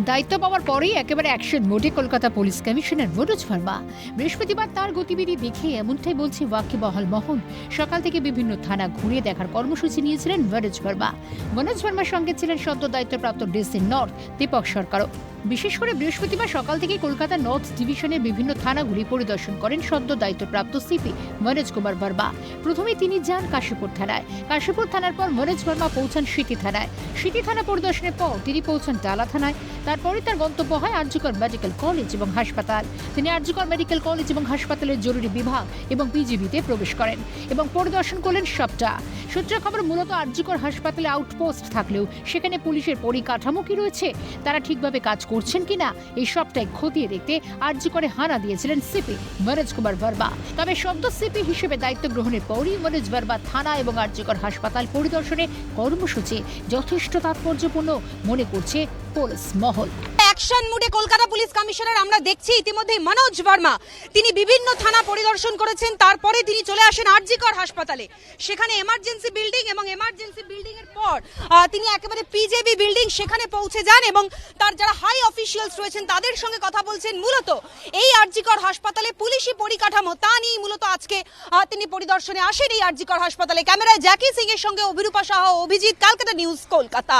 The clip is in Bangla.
দায়িত্ব পাওয়ার পরেই একেবারে অ্যাকশন মোডে কলকাতা পুলিশ কমিশনার মনোজ ভার্মা। বৃহস্পতিবার তার গতিবিধি দেখে এমনটাই বলছে ওয়াকিবহাল মহল। সকাল থেকে বিভিন্ন থানা ঘুরে দেখার কর্মসূচি নিয়েছিলেন মনোজ ভার্মা। মনোজ ভার্মার সঙ্গে ছিলেন সদ্য দায়িত্বপ্রাপ্ত ডিসি নর্থ, দীপক সরকারও। বিশেষ করে বৃহস্পতিবার সকাল থেকে কলকাতা নর্থ ডিভিশনের বিভিন্ন থানাগুলি পরিদর্শন করেন সদ্য দায়িত্বপ্রাপ্ত সিপি মনোজ কুমার বর্মা প্রথমে তিনি যান কাশীপুর থানায়। কাশীপুর থানার পর মনোজ বর্মা পৌঁছান সিটি থানায়। সিটি থানা পরিদর্শনের পর তিনি পৌঁছান ডালা থানায়। তারপরে তার গন্তব্য হয় আর্যকর মেডিকেল কলেজ এবং হাসপাতাল। তিনি আর্যকর মেডিকেল কলেজ এবং হাসপাতালের জরুরি বিভাগ এবং পিজিবিতে প্রবেশ করেন এবং পরিদর্শন করলেন সবটা। সূত্রের খবর, মূলত আর্যকর হাসপাতালে আউটপোস্ট থাকলেও সেখানে পুলিশের পরিকাঠামো কি রয়েছে, তারা ঠিকভাবে কাজ করছেন কিনা, এই সবটাই খতিয়ে দেখতে আর্যকরে হানা দিয়েছিলেন সিপি মনোজ কুমার বর্মা তবে সদ্য সিপি হিসেবে দায়িত্ব গ্রহণের পরই মনোজ ভার্মা থানা এবং আর্যকর হাসপাতাল পরিদর্শনে কর্মসূচি যথেষ্ট তাৎপর্যপূর্ণ মনে করছে পুলিশ মহল। অ্যাকশন মুডে কলকাতা পুলিশ কমিশনার আমরা দেখছি ইতিমধ্যে মনোজ বর্মা। তিনি বিভিন্ন থানা পরিদর্শন করেছেন, তারপরে তিনি চলে আসেন আরজিকর হাসপাতালে। সেখানে এমার্জেন্সি বিল্ডিং এবং এমার্জেন্সি বিল্ডিং এর পর তিনি একেবারে পিজেবি বিল্ডিং সেখানে পৌঁছে যান এবং তার যারা হাই অফিসিয়ালস রয়েছেন, তাদের সঙ্গে কথা বলছেন। মূলত এই আরজিকর হাসপাতালে পুলিশি পরিকাঠামো, তা নিয়ে মূলত আজকে তিনি পরিদর্শনে আসেন এই আরজিকর হাসপাতালে। ক্যামেরায় জ্যাকি সিং এর সঙ্গে অভিরূপা সাহা অভিজিৎ কালকাটা নিউজ, কলকাতা।